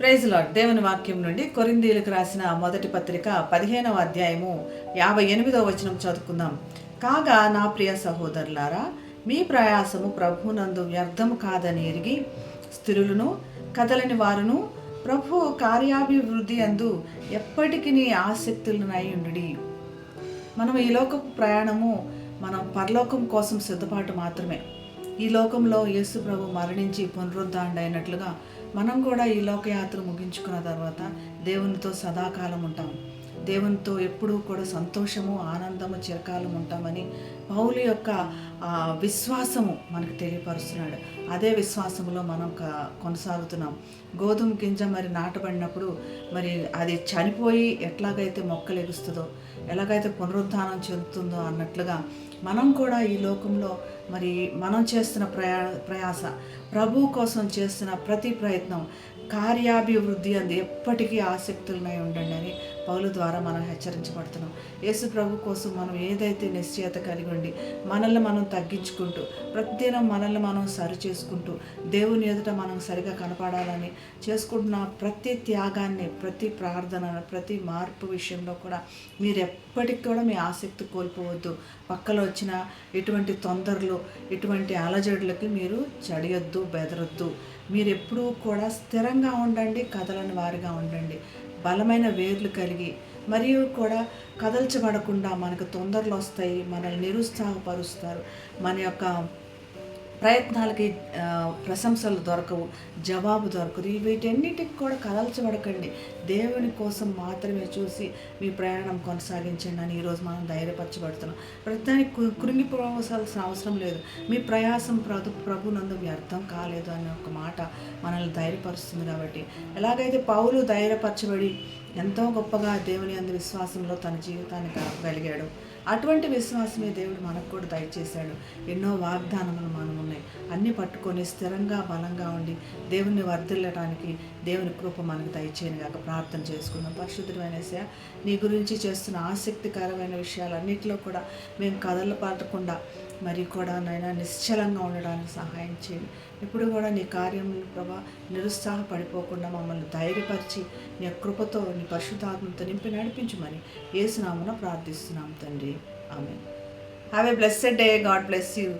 Praise lord దేవుని వాక్యం నుండి కొరిందీలకు రాసిన మొదటి పత్రిక పదిహేనవ అధ్యాయము యాభై ఎనిమిదవ వచనం చదువుకుందాం. కాగా నా ప్రియ సహోదరులారా మీ ప్రయాసము ప్రభునందు వ్యర్థము కాదని ఎరిగి స్థిరులను కదలని వారును ప్రభు కార్యాభివృద్ధి అందు ఎప్పటికీ ఆసక్తులనై ఉండుడి. మనం ఈ లోకపు ప్రయాణము మనం పరలోకం కోసం సిద్ధపాటు మాత్రమే. ఈ లోకంలో యేసు ప్రభు మరణించి పునరుద్ధాండ అయినట్లుగా మనం కూడా ఈ లోకయాత్ర ముగించుకున్న తర్వాత దేవునితో సదాకాలం ఉంటాం. దేవునితో ఎప్పుడూ కూడా సంతోషము ఆనందము చిరకాలం ఉంటామని పౌలు యొక్క విశ్వాసము మనకు తెలియపరుస్తున్నాడు. అదే విశ్వాసములో మనం కొనసాగుతున్నాం. గోధుమ గింజ మరి నాటబడినప్పుడు మరి అది చనిపోయి ఎట్లాగైతే మొక్కలు ఎగుస్తుందో ఎలాగైతే పునరుద్ధానం చెందుతుందో అన్నట్లుగా మనం కూడా ఈ లోకంలో మరి మనం చేస్తున్న ప్రయా ప్రయాస ప్రభు కోసం చేస్తున్న ప్రతి ప్రయత్నం కార్యాభివృద్ధి అంది ఎప్పటికీ ఆసక్తులనై ఉండండి అని పౌలు ద్వారా మనం హెచ్చరించబడుతున్నాం. యేసు ప్రభు కోసం మనం ఏదైతే నిశ్చయత కలిగి ఉండి మనల్ని మనం తగ్గించుకుంటూ ప్రతిదినం మనల్ని మనం సరి చేసుకుంటూ దేవుని ఎదుట మనం సరిగా కనపడాలని చేసుకుంటున్న ప్రతి త్యాగాన్ని ప్రతి ప్రార్థన ప్రతి మార్పు విషయంలో కూడా మీరు ఎప్పటికి కూడా మీ ఆసక్తి కోల్పోవద్దు. పక్కలో వచ్చిన ఎటువంటి తొందరలు ఎటువంటి అలజడులకి మీరు చడియొద్దు బెదరొద్దు. మీరు ఎప్పుడూ కూడా స్థిరంగా ఉండండి కథలని వారిగా ఉండండి. బలమైన వేర్లు కలిగి మరియు కూడా కదల్చబడకుండా మనకు తొందరలు వస్తాయి మనల్ని నిరుత్సాహపరుస్తారు. మన యొక్క ప్రయత్నాలకి ప్రశంసలు దొరకవు జవాబు దొరకదు. వీటన్నిటికి కూడా కదల్చబడకండి. దేవుని కోసం మాత్రమే చూసి మీ ప్రయాణం కొనసాగించండి అని ఈరోజు మనం ధైర్యపరచబడుతున్నాం. ప్రతిదానికి కు- కృంగిపోవాల్సిన అవసరం లేదు. మీ ప్రయాసం ప్రభు ప్రభునందు వ్యర్థం కాలేదు అనే ఒక మాట మనల్ని ధైర్యపరుస్తుంది కాబట్టి. ఎలాగైతే పౌలు ధైర్యపరచబడి ఎంతో గొప్పగా దేవుని అందు విశ్వాసంలో తన జీవితాన్ని గలిగాడు అటువంటి విశ్వాసమే దేవుడు మనకు కూడా దయచేశాడు. ఎన్నో వాగ్దానములు మనం ఉన్నాయి అన్నీ పట్టుకొని స్థిరంగా బలంగా ఉండి దేవుణ్ణి వర్ధిల్లడానికి దేవుని కృప మనకు దయచేయని కాక ప్రార్థన చేసుకున్నాం పరిశుద్ధమైన నీ గురించి చేస్తున్న ఆసక్తికరమైన విషయాలన్నింటిలో కూడా మేము కథలు పడకుండా మరి కూడా నాయన నిశ్చలంగా ఉండడానికి సహాయం చేయండి ఇప్పుడు కూడా నీ కార్యములు ప్రభా నిరుత్సాహపడిపోకుండా మమ్మల్ని ధైర్యపరిచి నీ కృపతో నీ పరిశుద్ధాత్మతో నింపి నడిపించమని ఏసునామున ప్రార్థిస్తున్నాం తండ్రి. ఆమె have a blessed day God bless you